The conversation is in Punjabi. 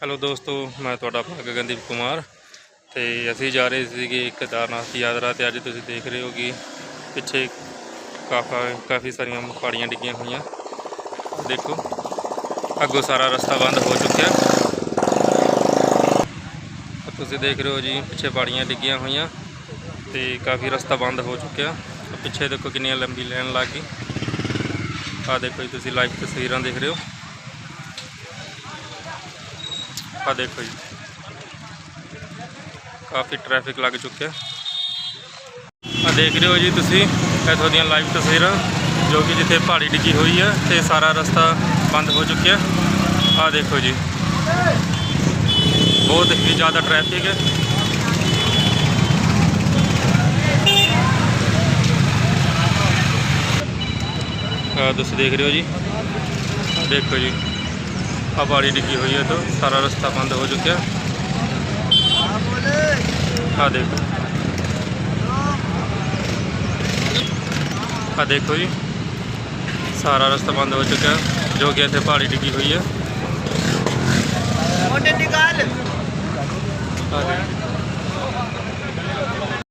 ਹੈਲੋ ਦੋਸਤੋ, ਮੈਂ ਤੁਹਾਡਾ ਆਪਣਾ ਗਗਨਦੀਪ ਕੁਮਾਰ ਤੇ ਅਸੀਂ ਜਾ ਰਹੇ ਸੀਗੇ ਕੇਦਾਰਨਾਥ ਦੀ ਯਾਤਰਾ ਤੇ ਅੱਜ ਤੁਸੀਂ ਦੇਖ ਰਹੇ ਹੋ ਕਿ ਪਿੱਛੇ ਕਾਫਾ, ਕਾਫੀ ਸਾਰੀਆਂ ਪਹਾੜੀਆਂ ਡਿੱਗੀਆਂ ਹੋਈਆਂ। ਦੇਖੋ, ਅੱਗੋਂ ਸਾਰਾ ਰਸਤਾ ਬੰਦ ਹੋ ਚੁੱਕਿਆ। ਤੁਸੀਂ ਦੇਖ ਰਹੇ ਹੋ ਜੀ, ਪਿੱਛੇ ਪਹਾੜੀਆਂ ਡਿੱਗੀਆਂ ਹੋਈਆਂ ਤੇ ਕਾਫੀ ਰਸਤਾ ਬੰਦ ਹੋ ਚੁੱਕਿਆ। ਪਿੱਛੇ ਦੇਖੋ ਕਿੰਨੀਆਂ ਲੰਬੀ ਲਾਈਨ ਲੱਗ ਗਈ। ਆਹ ਦੇਖੋ ਜੀ, ਤੁਸੀਂ ਲਾਈਵ ਤਸਵੀਰਾਂ ਦੇਖ ਰਹੇ ਹੋ। ਆ ਦੇਖੋ ਜੀ। ਕਾਫੀ ਟ੍ਰੈਫਿਕ ਲੱਗ ਚੁੱਕਿਆ। ਆ ਦੇਖ ਰਹੇ ਹੋ ਜੀ ਤੁਸੀਂ ਇੱਥੋਂ ਦੀਆਂ ਲਾਈਵ ਤਸਵੀਰਾਂ, ਜੋ ਕਿ ਜਿੱਥੇ ਪਹਾੜੀ ਡਿੱਗੀ ਹੋਈ ਹੈ ਤੇ ਸਾਰਾ ਰਸਤਾ ਬੰਦ ਹੋ ਚੁੱਕਿਆ। ਆ ਦੇਖੋ ਜੀ। ਬਹੁਤ ਹੀ ਜ਼ਿਆਦਾ ਟ੍ਰੈਫਿਕ ਹੈ। ਆ ਤੁਸੀਂ ਦੇਖ ਰਹੇ ਹੋ ਜੀ। ਦੇਖੋ ਜੀ। अल्फा बाड़ी डिगी हुई है तो सारा रास्ता बंद हो चुका है हाँ देखो हाँ देखो जी सारा रास्ता बंद हो चुका है जो गया थे पहाड़ी डिगी हुई है